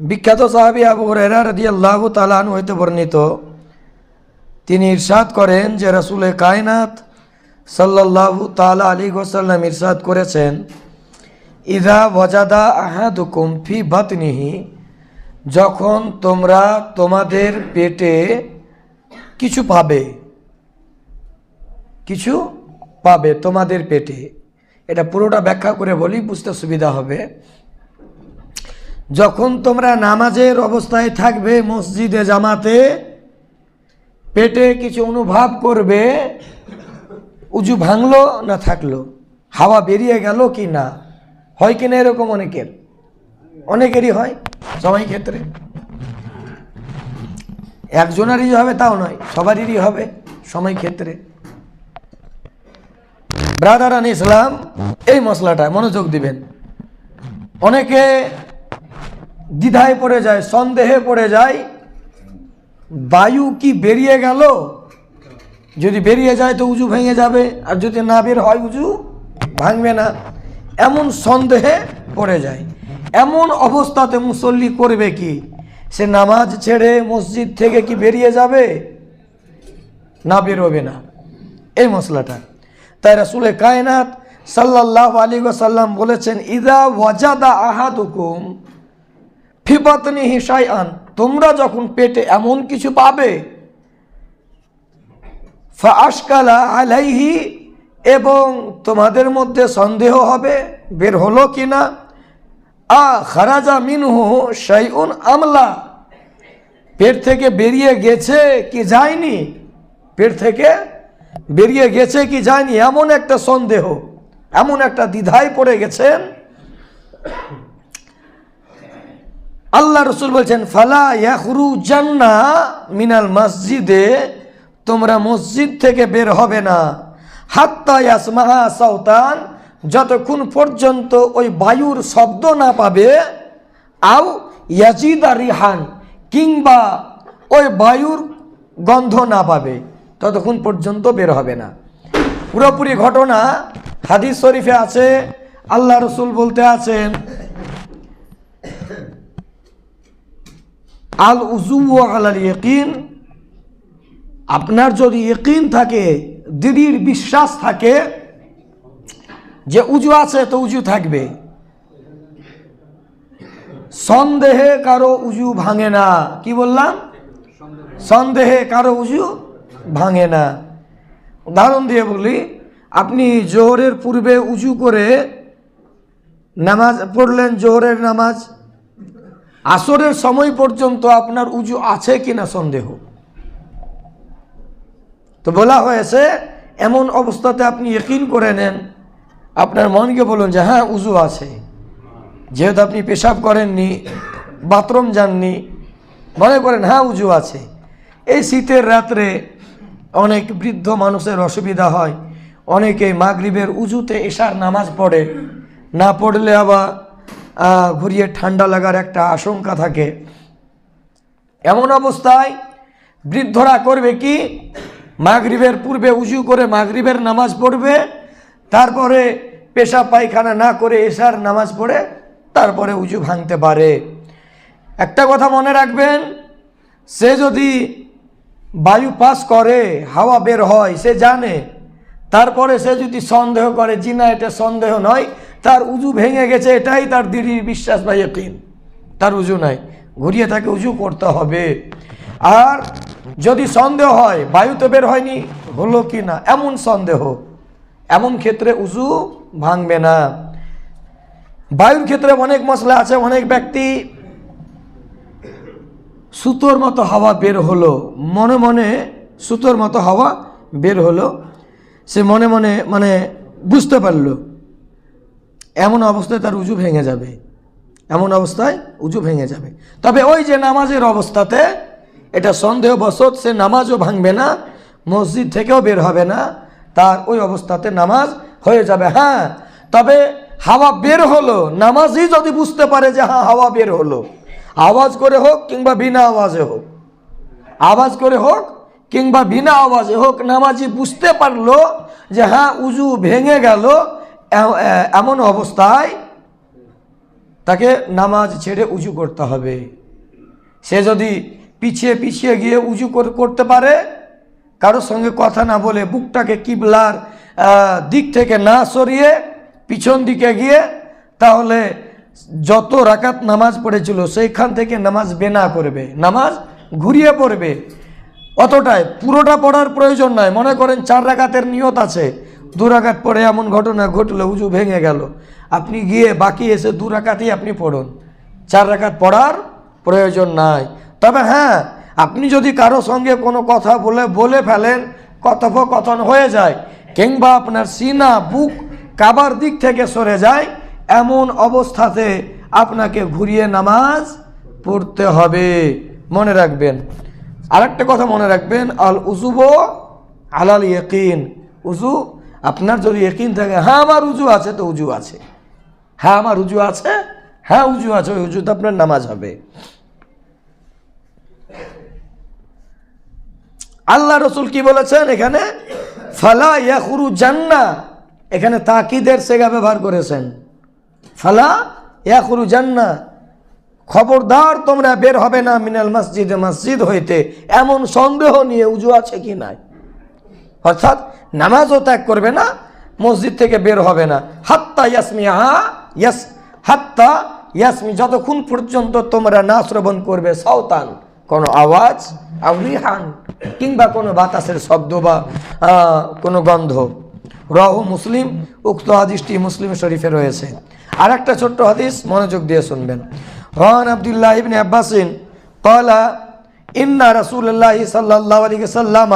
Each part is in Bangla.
বিখ্যাত সাহাবি আবু হুরায়রা রাদিয়াল্লাহু তাআলা আনহু হইতে বর্ণিত। তিনি ইরশাদ করেন যে রাসূলে কায়নাত সাল্লাল্লাহু তালা আলী ওয়াসাল্লাম ইরশাদ করেছেন। ইদা ওয়াজাদা আহাদুকুম ফি বাতনিহি যখন তোমরা তোমাদের পেটে কিছু পাবে কিছু পাবে তোমাদের পেটে। এটা পুরোটা ব্যাখ্যা করে বলি বুঝতে সুবিধা হবে। যখন তোমরা নামাজের অবস্থায় থাকবে মসজিদে, জামাতে, পেটে কিছু অনুভব করবে, উজু ভাঙলো না থাকল? হাওয়া বেরিয়ে গেল কি না? হয় কিনা এরকম অনেকের? অনেকেরই হয় সবাই ক্ষেত্রে। একজনেরই হবে তাও নয়, সবারই হবে সময় ক্ষেত্রে। ব্রাদারান ইসলাম, এই মশলাটা মনোযোগ দিবেন। অনেকে দ্বিধায় পড়ে যায়, সন্দেহে পড়ে যায়, বায়ু কি বেরিয়ে গেল? যদি বেরিয়ে যায় তো উজু ভেঙে যাবে, আর যদি না বের হয় উজু ভাঙবে না। এমন সন্দেহে পড়ে যায়। এমন অবস্থাতে মুসল্লি করবে কি? সে নামাজ ছেড়ে মসজিদ থেকে কি বেরিয়ে যাবে? না বেরোবে না। এই মশলাটা। তাই রাসুলে কায়নাত সাল্লাহ আলী সাল্লাম বলেছেন, ইদা ওয়াজাদা আহাদুকুম ফিবাতনি হিসাই আন তোমরা যখন পেটে এমন কিছু পাবে ফাশকালা আলাইহি, এবং তোমাদের মধ্যে সন্দেহ হবে, বের হলো কি না আ খারাজা মিনহু শাইউন আমলা, পেট থেকে বেরিয়ে গেছে কি যায়নি? পেট থেকে বেরিয়ে গেছে কি যায়নি? এমন একটা সন্দেহ, এমন একটা দ্বিধায় পড়ে গেছেন আল্লাহ রসুল বলছেন, ফালা ইয়াহরু জান্না মিনাল মসজিদে, তোমরা মসজিদ থেকে বের হবে না। হাত্তা ইয়াসমাহা সাউতান যতক্ষণ পর্যন্ত ওই বায়ুর শব্দ না পাবে, আও ইয়াজিদা রিহান, কিংবা ওই বায়ুর গন্ধ না পাবে, ততক্ষণ পর্যন্ত বের হবে না। পুরোপুরি ঘটনা হাদিস শরীফে আছে, আল্লাহ রসুল বলতে আছেন আল উজু আলাল ইয়কিন, আপনার যদি ইয়কিন থাকে দিদির বিশ্বাস থাকে যে উজু আছে তো উজু থাকবে। সন্দেহে কারও উজু ভাঙে না। কি বললাম? সন্দেহে কারও উজু ভাঙে না। উদাহরণ দিয়ে বলি, আপনি জোহরের পূর্বে উজু করে নামাজ পড়লেন, জোহরের নামাজ আসরের সময় পর্যন্ত আপনার উজু আছে কিনা সন্দেহ? তো বলা হয়েছে, এমন অবস্থাতে আপনি ইকিন করে নেন, আপনার মনকে বলুন যে হ্যাঁ উজু আছে। যেহেতু আপনি পেশাব করেননি, বাথরুম যাননি, মনে করেন হ্যাঁ উজু আছে। এই শীতের রাত্রে অনেক বৃদ্ধ মানুষের অসুবিধা হয়, অনেকে মাগরিবের উজুতে এশার নামাজ পড়ে, না পড়লে আবার ঘুরিয়ে ঠান্ডা লাগার একটা আশঙ্কা থাকে। এমন অবস্থায় বৃদ্ধরা করবে কি? মাগরিবের পূর্বে উজু করে মাগরিবের নামাজ পড়বে, তারপরে পেশা পায়খানা না করে এশার নামাজ পড়ে, তারপরে উজু ভাঙতে পারে। একটা কথা মনে রাখবেন, সে যদি বায়ু পাস করে, হাওয়া বের হয়, সে জানে, তারপরে সে যদি সন্দেহ করে জি না এটা সন্দেহ নয় তার উজু ভেঙে গেছে, এটাই তার দিদির বিশ্বাস বা ইয়কিন। তার উজু নাই। ঘুরিয়ে তাকে উজু করতে হবে। আর যদি সন্দেহ হয়, বায়ুতে বের হয়নি, হলো কি না? এমন সন্দেহ। এমন ক্ষেত্রে উজু ভাঙবে না। বায়ুর ক্ষেত্রে অনেক মশলা আছে, অনেক ব্যক্তি সুতোর মতো হাওয়া বের হলো। মনে মনে সুতোর মতো হাওয়া বের হলো। সে মনে মনে মানে বুঝতে পারল। এমন অবস্থায় তার উজু ভেঙে যাবে। এমন অবস্থায় উজু ভেঙে যাবে। তবে ওই যে নামাজের অবস্থাতে এটা সন্দেহবশত সে নামাজও ভাঙবে না, মসজিদ থেকেও বের হবে না, তার ওই অবস্থাতে নামাজ হয়ে যাবে। হ্যাঁ তবে হাওয়া বের হলো, নামাজই যদি বুঝতে পারে যে হ্যাঁ হাওয়া বের হলো, আওয়াজ করে হোক কিংবা বিনা আওয়াজে হোক, আওয়াজ করে হোক কিংবা বিনা আওয়াজে হোক, নামাজি বুঝতে পারল যে হ্যাঁ উজু ভেঙে গেল এমন অবস্থায় তাকে নামাজ ছেড়ে উজু করতে হবে। সে যদি পিছিয়ে পিছিয়ে গিয়ে উজু কর- করতে পারে কারোর সঙ্গে কথা না বলে বুকটাকে কিবলার দিক থেকে না সরিয়ে পিছন দিকে গিয়ে তাহলে যত রাকাত নামাজ পড়েছিল সেইখান থেকে নামাজ বেনা করবে, নামাজ ঘুরিয়ে পড়বে। অতটাই পুরোটা পড়ার প্রয়োজন নয় মনে করেন চার রাকাতের নিয়ত আছে। দু রাকাত পড়ে এমন ঘটনা ঘটলো, উজু ভেঙে গেল। আপনি গিয়ে বাকি এসে দু রাকাতই আপনি পড়ুন। চার রাকাত পড়ার প্রয়োজন নাই। তবে হ্যাঁ আপনি যদি কারও সঙ্গে কোনো কথা বলে বলে ফেলেন, কথোপকথন হয়ে যায়, কিংবা আপনার সিনা, বুক কাবার দিক থেকে সরে যায়, এমন অবস্থাতে আপনাকে ঘুরিয়ে নামাজ পড়তে হবে। মনে রাখবেন। আরেকটা কথা মনে রাখবেন আল উজুব আলাল ইয়কিন উজু আপনার যদি ইয়কিন থাকে হ্যাঁ আমার উজু আছে, তো উজু আছে। হ্যাঁ আমার উজু আছে? হ্যাঁ উজু আছে, ওই উজুতে আপনার নামাজ হবে। আল্লাহ রসুল কি বলেছেন এখানে? ফালা ইয়াকুরু জান্না। এখানে তাকিদের সেগা ব্যবহার করেছেন। ফালা ইয়াকুরু জান্না। খবরদার তোমরা বের হবে না মিনাল মসজিদে, মসজিদ হইতে। এমন সন্দেহ নিয়ে উজু আছে কি নাই? অর্থাৎ নামাজও ত্যাগ করবে না, মসজিদ থেকে বের হবে না। হাত্তা ইয়াসমি হা ইয়াস, হাত্তা ইয়াসমি, যতক্ষণ পর্যন্ত তোমরা না শ্রবণ করবে, সাওতান, কোনো আওয়াজ আউরিহান কিংবা কোনো বাতাসের শব্দ বা কোনো গন্ধ। রহ মুসলিম, উক্ত হাদিসটি মুসলিম শরীফে রয়েছে। আর একটা ছোট্ট হাদিস মনোযোগ দিয়ে শুনবেন। রহান আবদুল্লাহ ইবনে আব্বাসিন কলা ইন্না রাসূলুল্লাহ সাল্লাল্লাহু আলাইহি সাল্লাম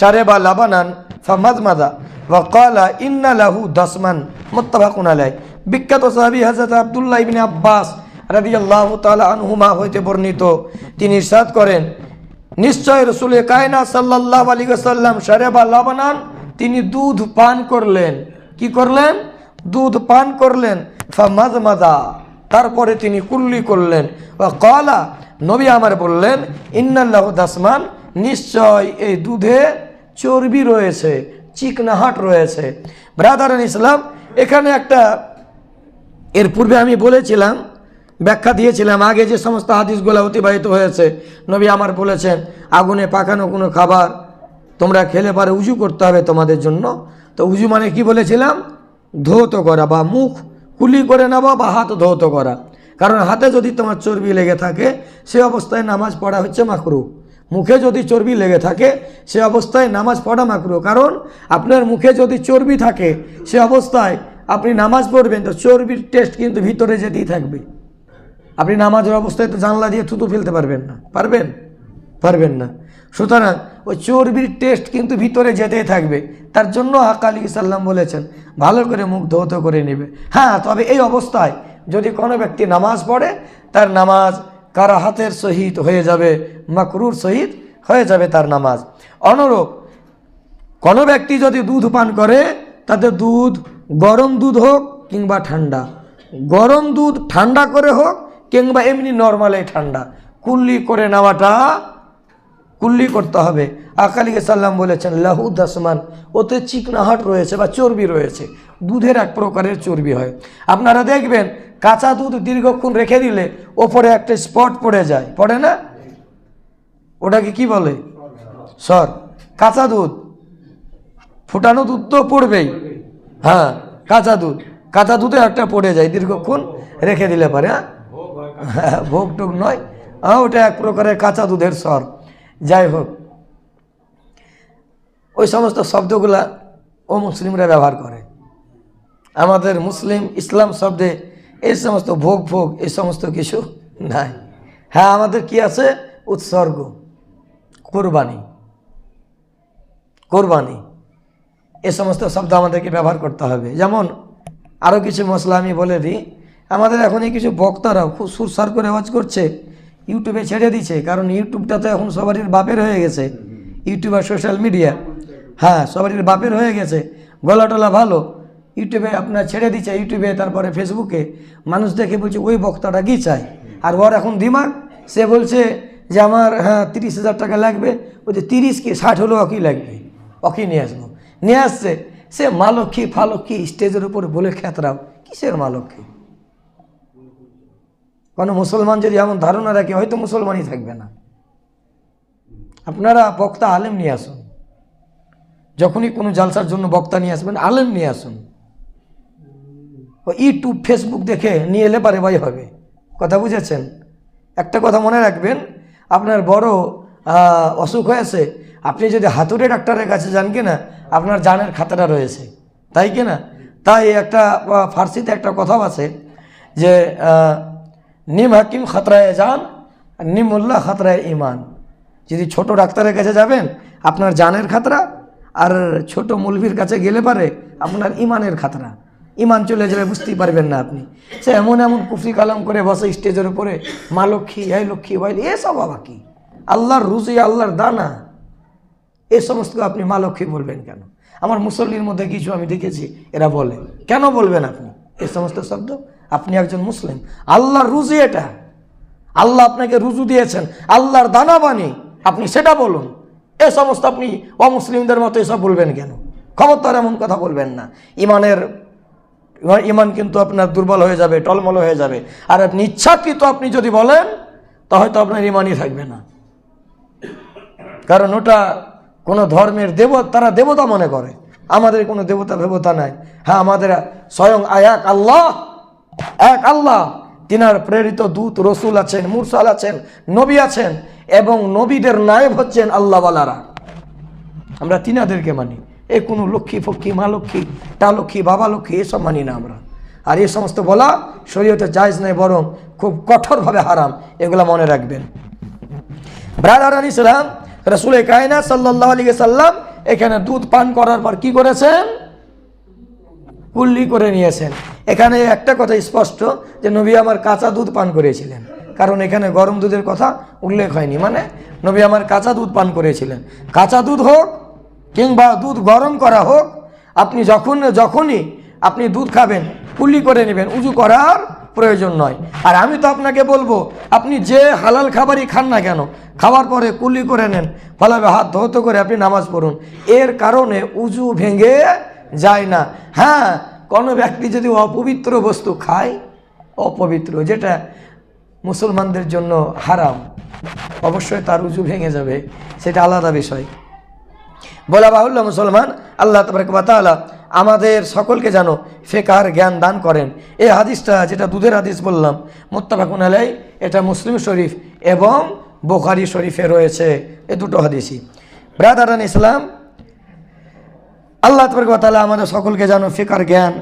শারিবা লাবানান ফামাদমাদা ওয়া ক্বালা ইন্না লাহু দাসমান, মুত্তাফাকুন আলাইহি। বিখ্যাত সাহাবী হযরত আব্দুল্লাহ ইবনে আব্বাস রাদিয়াল্লাহু তাআলা আনহুমা হইতে বর্ণিত। তিনি ইরশাদ করেন, নিশ্চয় রসুল কায়না সাল্লাল্লাহু আলাইহি ওয়াসাল্লাম শারিবা লাবানান, তিনি দুধ পান করলেন। কি করলেন? দুধ পান করলেন ফামাদমাদা তারপরে তিনি কুল্লি করলেন। বা কলা নবী আমার বললেন, ইন্নাল্লাহ দাসমান নিশ্চয় এই দুধে চর্বি রয়েছে, চিকনাহাট রয়েছে। ব্রাদারান ইসলাম এখানে একটা, এর পূর্বে আমি বলেছিলাম, ব্যাখ্যা দিয়েছিলাম, আগে যে সমস্ত হাদিসগুলো অতিবাহিত হয়েছে, নবী আমার বলেছেন, আগুনে পাকানো কোনো খাবার তোমরা খেলে পারে উজু করতে হবে তোমাদের জন্য। তো উজু মানে কি বলেছিলাম? ধৌত করা বা মুখ কুলি করে নেওয়া বা হাত ধৌত করা। কারণ হাতে যদি তোমার চর্বি লেগে থাকে, সে অবস্থায় নামাজ পড়া হচ্ছে মাকরু। মুখে যদি চর্বি লেগে থাকে, সে অবস্থায় নামাজ পড়া মাকরু কারণ আপনার মুখে যদি চর্বি থাকে, সে অবস্থায় আপনি নামাজ পড়বেন, তো চর্বির টেস্ট কিন্তু ভিতরে যেতেই থাকবে। আপনি নামাজের অবস্থায় তো জানলা দিয়ে থুতু ফেলতে পারবেন না। পারবেন? পারবেন না। সুতরাং ওই চর্বির টেস্ট কিন্তু ভিতরে যেতেই থাকবে। তার জন্য আকালি সাল্লাম বলেছেন, ভালো করে মুখ ধৌত করে নেবে। হ্যাঁ তবে এই অবস্থায় যদি কোনো ব্যক্তি নামাজ পড়ে, তার নামাজ কারা হাতের সহিত হয়ে যাবে, মাকরুর সহিত হয়ে যাবে তার নামাজ। অনুরূপ, কোনো ব্যক্তি যদি দুধ পান করে, তাতে দুধ গরম দুধ হোক কিংবা ঠান্ডা। গরম দুধ ঠান্ডা করে হোক কিংবা এমনি নর্মালে ঠান্ডা। কুল্লি করে নেওয়াটা কুল্লি করতে হবে। আকালিকে সাল্লাম বলেছেন, লাহু দাসমান, ওতে চিকনাহাট রয়েছে বা চর্বি রয়েছে। দুধের এক প্রকারের চর্বি হয়। আপনারা দেখবেন কাঁচা দুধ দীর্ঘক্ষণ রেখে দিলে ওপরে একটা স্পট পড়ে যায়। পড়ে না? ওটাকে কি বলে? সর। কাঁচা দুধ। ফুটানো দুধ তো পড়বেই। হ্যাঁ কাঁচা দুধ। কাঁচা দুধে একটা পড়ে যায় দীর্ঘক্ষণ রেখে দিলে পারে হ্যাঁ? হ্যাঁ, ভোগ টোগ নয়। হ্যাঁ ওটা এক প্রকারের কাঁচা দুধের স্বর যাই হোক ওই সমস্ত শব্দগুলা ও মুসলিমরা ব্যবহার করে। আমাদের মুসলিম ইসলাম শব্দে এই সমস্ত ভোগ ভোগ এই সমস্ত কিছু নাই। হ্যাঁ আমাদের কি আছে? উৎসর্গ, কোরবানি। কোরবানি। এ সমস্ত শব্দ আমাদেরকে ব্যবহার করতে হবে। যেমন আরও কিছু মশলা আমি বলে দিই। আমাদের এখন এই কিছু বক্তারাও খুব সুরসার করে আওয়াজ করছে, ইউটিউবে ছেড়ে দিচ্ছে কারণ ইউটিউবটা তো এখন সবারই বাপের হয়ে গেছে। ইউটিউব আর সোশ্যাল মিডিয়া হ্যাঁ সবারই বাপের হয়ে গেছে। গলা টলা ভালো ইউটিউবে আপনার ছেড়ে দিচ্ছে ইউটিউবে, তারপরে ফেসবুকে, মানুষ দেখে বলছে, ওই বক্তাটা কি চায়? আর ওর এখন দিমাগ, সে বলছে যে, আমার হ্যাঁ তিরিশ হাজার টাকা লাগবে বলছে তিরিশ কি ষাট হলেও কি লাগবে অকি নিয়ে আসব। নিয়ে আসছে, সে মালক্ষী ফালক্ষী স্টেজের উপরে বলে খ্যাতরাও কিসের মালক্ষী? কোনো মুসলমান যদি এমন ধারণা রাখে, হয়তো মুসলমানই থাকবে না। আপনারা বক্তা আলেম নিয়ে আসুন। যখনই কোনো জালসার জন্য বক্তা নিয়ে আসবেন, আলেম নিয়ে আসুন। ইউটিউব, ফেসবুক দেখে নিয়ে এলে পারে ভাই হবে। কথা বুঝেছেন? একটা কথা মনে রাখবেন, আপনার বড় অসুখ হয়েছে, আপনি যদি হাতুড়ে ডাক্তারের কাছে যান কিনা, আপনার জানের খাতাটা রয়েছে। তাই কিনা? তাই একটা ফার্সিতে একটা কথাও আছে যে নিম হাকিম খাতরায় যান নিমুল্লাহ খাতরায় ইমান যদি ছোট ডাক্তারের কাছে যাবেন, আপনার জানের খাতরা, আর ছোট মুলভির কাছে গেলে পারে আপনার ইমানের খাতরা। ইমান চলে যাবে, বুঝতেই পারবেন না আপনি। সে এমন এমন কুফরি কালাম করে বসে স্টেজের উপরে, মা লক্ষ্মী, এই লক্ষ্মী বাইল এসব বাবা কি? আল্লাহর রুজি, আল্লাহর দানা। এ সমস্ত আপনি মা লক্ষ্মী বলবেন কেন? আমার মুসল্লির মধ্যে কিছু আমি দেখেছি, এরা বলে। কেন বলবেন আপনি? এ সমস্ত শব্দ? আপনি একজন মুসলিম। আল্লাহর রুজি এটা। আল্লাহ আপনাকে রুজু দিয়েছেন, আল্লাহর দানা বাণী। আপনি সেটা বলুন। এ সমস্ত আপনি অমুসলিমদের মতো এসব বলবেন কেন? খবরদার এমন কথা বলবেন না। ইমানের ইমা- ইমান কিন্তু আপনার দুর্বল হয়ে যাবে, টলমল হয়ে যাবে। আর আপনি ইচ্ছাকৃত আপনি যদি বলেন, তা হয়তো আপনার ইমানই থাকবে না। কারণ ওটা কোনো ধর্মের দেব তারা দেবতা মনে করে। আমাদের কোনো দেবতা দেবতা নাই। হ্যাঁ আমাদের স্বয়ং আয়াক আল্লাহ, এক আল্লাহ। তিনার প্রেরিত দূত, রসুল আছেন, মুরসাল আছেন, নবী আছেন, এবং নবীদের নায়ব হচ্ছেন আল্লাহওয়ালারা। আমরা তিনাদেরকে মানি। এ কোনো লক্ষ্মী ফক্কি মা লক্ষ্মী টা লক্ষ্মী, বাবা লক্ষ্মী এসব মানি না আমরা। আর এই সমস্ত বলা শরীয়তে জায়জ নেই বরং খুব কঠোরভাবে হারাম, এগুলা মনে রাখবেন। ব্রাদার আলী সালাম রসুল কায়না সাল্লাহ আলী সাল্লাম এখানে দুধ পান করার পর কি করেছেন? কুল্লি করে নিয়েছেন। এখানে একটা কথা স্পষ্ট, যে নবী আমার কাঁচা দুধ পান করেছিলেন। কারণ এখানে গরম দুধের কথা উল্লেখ হয়নি। মানে নবী আমার কাঁচা দুধ পান করেছিলেন। কাঁচা দুধ হোক কিংবা দুধ গরম করা হোক, আপনি যখন, যখনই আপনি দুধ খাবেন, কুল্লি করে নেবেন, উজু করার প্রয়োজন নয়। আর আমি তো আপনাকে বলব, আপনি যে হালাল খাবারই খান না কেন, খাওয়ার পরে কুলি করে নেন ভালোভাবে হাত ধৌত করে আপনি নামাজ পড়ুন। এর কারণে উজু ভেঙে যায় না। হ্যাঁ কোনো ব্যক্তি যদি অপবিত্র বস্তু খায়, অপবিত্র, যেটা মুসলমানদের জন্য হারাম, অবশ্যই তার উজু ভেঙে যাবে, সেটা আলাদা বিষয়। বলা বাহুল্য মুসলমান, আল্লাহ তালা আমাদের সকলকে যেন ফেকার জ্ঞান দান করেন। এই হাদিসটা যেটা দুধের হাদিস বললাম, মোত্তাফাকুন আলাই এটা মুসলিম শরীফ এবং বোখারি শরীফে রয়েছে। এ দুটো হাদিসই। ব্রাদারান ইসলাম, আল্লাহ তালা আমাদের সকলকে যেন ফেকার জ্ঞান,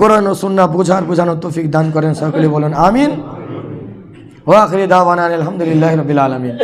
কোরআন ও সুন্না বোঝার, বোঝানোর তৌফিক দান করেন। সকলে বলেন, আমিন। ওয়াখরি দাওয়ানা আলহামদুলিল্লাহ রবিল আলমিন।